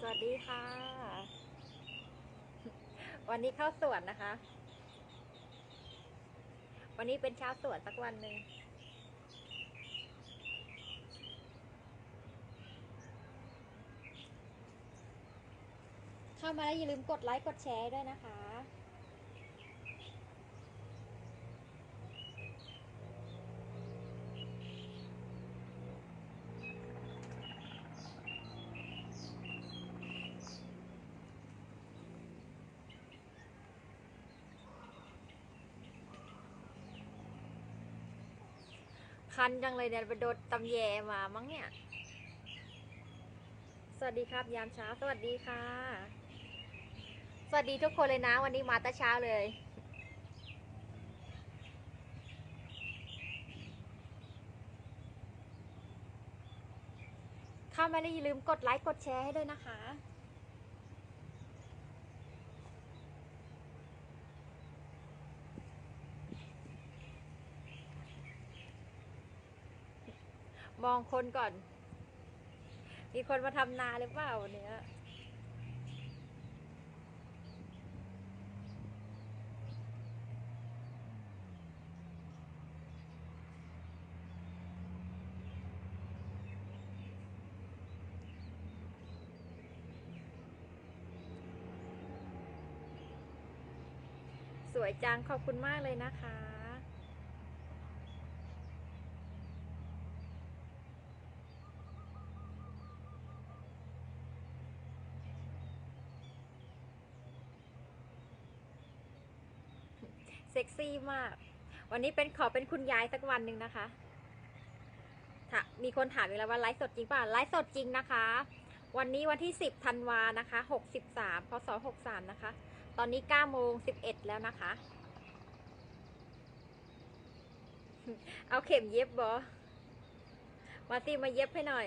สวัสดีค่ะ วันนี้เข้าสวนนะคะ วันนี้เป็นเช้าสวนสักวันหนึ่งเข้ามาแล้วอย่าลืมกดไลค์กดแชร์ด้วยนะคะ คันจังเลยเนี่ยไปโดนตำแยมามั้งเนี่ย สวัสดีครับยามเช้า สวัสดีค่ะ สวัสดีทุกคนเลยนะ วันนี้มาแต่เช้าเลยเข้ามาแล้วอย่าลืมกดไลค์กดแชร์ให้ด้วยนะคะ มองคนก่อน มีคนมาทำนาหรือเปล่าวันเนี้ยสวยจังขอบคุณมากเลยนะคะ เซ็กซี่มาก วันนี้เป็นขอเป็นคุณยายสักวันหนึ่งนะคะถ้ามีคนถามอีกแล้วว่าไลฟ์สดจริงป่ะไลฟ์สดจริงนะคะ วันนี้วันที่ 10ธันวานะคะ63พศ63นะคะ ตอนนี้9โมง11แล้วนะคะ เอาเข็มเย็บบอมาสิมาเย็บให้หน่อย